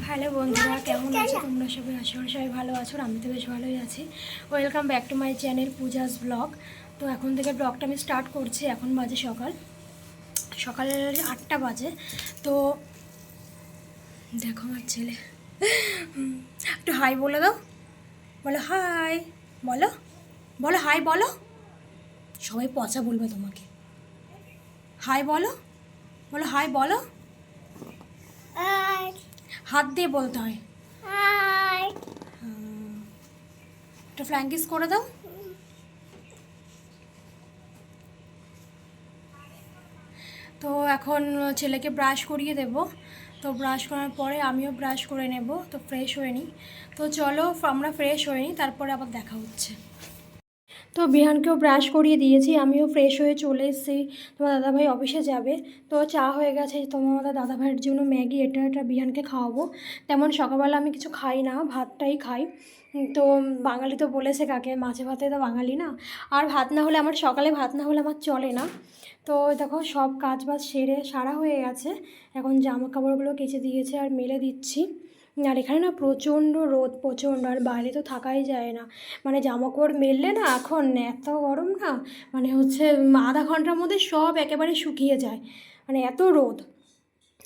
Hello বন্ধুরা, কেমন আছো? তোমরা সবাই? আশা সবাই ভালো আছো আমি তো বেশ ভালোই আছি। Welcome back to my channel Puja's blog তো এখন থেকে ব্লগটা আমি স্টার্ট করছি, এখন বাজে সকাল। সকালের আটটা বাজে, তো দেখো আমার ছেলে। একটু হাই বলে দাও। বলো হাই বলো। বলো হাই বলো। সবাই পচা বলবে তোমাকে। হাই বলো। বলো হাই বলো. হাত দিয়ে বলতে হয়। একটু ফ্ল্যাঙ্কিস করে দাও। তো এখন ছেলেকে ব্রাশ করিয়ে দেব। তো ব্রাশ করার পরে আমিও ব্রাশ করে নেব। তো ফ্রেশ হয়ে নিই তো চলো আমরা ফ্রেশ হয়ে নিই তারপরে আবার দেখা হচ্ছে। তো বিহানকেও ব্রাশ করিয়ে দিয়েছি, আমিও ফ্রেশ হয়ে চলে এসেছি। তোমার দাদাভাই অফিসে যাবে। তো চা হয়ে গেছে, তোমার আমাদের দাদাভাইয়ের জন্য ম্যাগি, এটা এটা বিহানকে খাওয়াবো। তেমন সকালবেলা আমি কিছু খাই না, ভাতটাই খাই। তো বাঙালি তো বলেছে কাকে, মাছে ভাতে তো বাঙালি না। আর ভাত না হলে আমার, সকালে ভাত না হলে আমার চলে না। তো দেখো সব কাজ বাজ সেরে সারা হয়ে গেছে। এখন জামা কাপড়গুলো কেচে দিয়েছে আর মেলে দিচ্ছি। আর এখানে না প্রচণ্ড রোদ, প্রচণ্ড, আর বাইরে তো থাকাই যায় না। মানে জামা কাপড় মেললে না এখন এত গরম না মানে হচ্ছে আধা ঘণ্টার মধ্যে সব একেবারে শুকিয়ে যায়। মানে এত রোদ।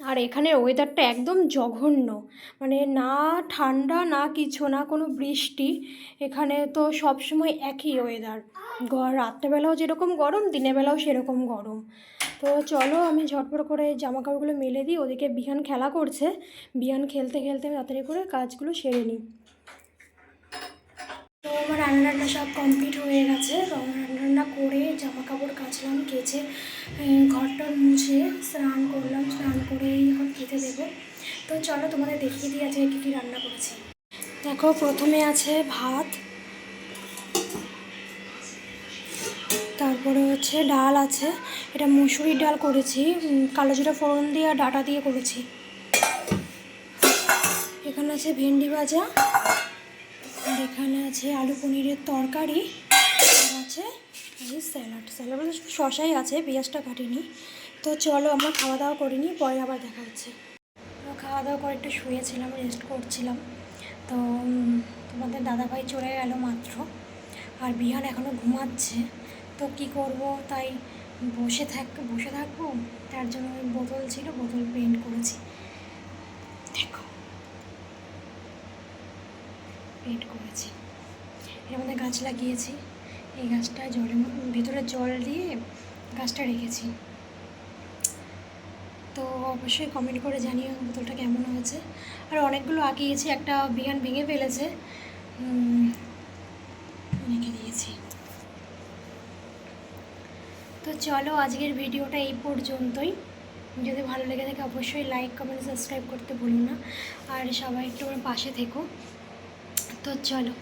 আর এখানে ওয়েদারটা একদম জঘন্য। মানে না ঠান্ডা, না কিছু, না কোনো বৃষ্টি। এখানে তো সবসময় একই ওয়েদার রাত্রেবেলাও যেরকম গরম দিনের বেলাও সেরকম গরম। তো চলো আমি ঝটপট করে জামা কাপড়গুলো মেলে দিই। ওদিকে বিহান খেলা করছে। বিহান খেলতে খেলতে আমি তাড়াতাড়ি করে কাজগুলো সেরে নিই। তো আমার রান্না রান্না সব কমপ্লিট হয়ে গেছে। রান্না করে জামা কাপড় কাচলাম, কেচে ঘরটা মুছে স্নান করলাম। স্নান করেই এখন খেতে দেবো। তো চলো তোমাদের দেখিয়ে দিই আজকে কী কী রান্না করেছি। দেখো, প্রথমে আছে ভাত হচ্ছে ডাল আছে। এটা মুসুরির ডাল করেছি। কালো জিরা ফোড়ন দিয়ে আর ডাটা দিয়ে করেছি। এখানে আছে ভেন্ডি ভাজা। আর এখানে আছে আলু পনিরের তরকারি। আর আছে স্যালাড। স্যালাড শশাই আছে, পেঁয়াজটা কাটিনি। তো চলো আমরা খাওয়া দাওয়া করিনি পরে আবার দেখা হচ্ছে। খাওয়া দাওয়া করে একটু শুয়েছিলাম রেস্ট করছিলাম। তো তোমাদের দাদাভাই চলে গেল মাত্র। আর বিহান এখনও ঘুমাচ্ছে। তো কি করব? তাই বসে থাক, বসে থাকব। তার জন্য ওই বোতল ছিল, বোতল পেন্ট করেছি। দেখো। পেন্ট করেছি। এর মধ্যে গাছ লাগিয়েছি। এই গাছটা জলের ভেতরে জল দিয়ে গাছটা রেখেছি। তো অবশ্যই কমেন্ট করে জানিও বোতলটা কেমন হয়েছে। আর অনেকগুলো আঁকিয়েছি একটা বিহান ভেঙে ফেলেছে। রেখে দিয়েছি। তো চলো আজকের ভিডিওটা এই পর্যন্তই। যদি ভালো লেগে থাকে অবশ্যই লাইক কমেন্ট সাবস্ক্রাইব করতে ভুলো না। আর সবাই একটু আমার পাশে থেকো। তো চলো।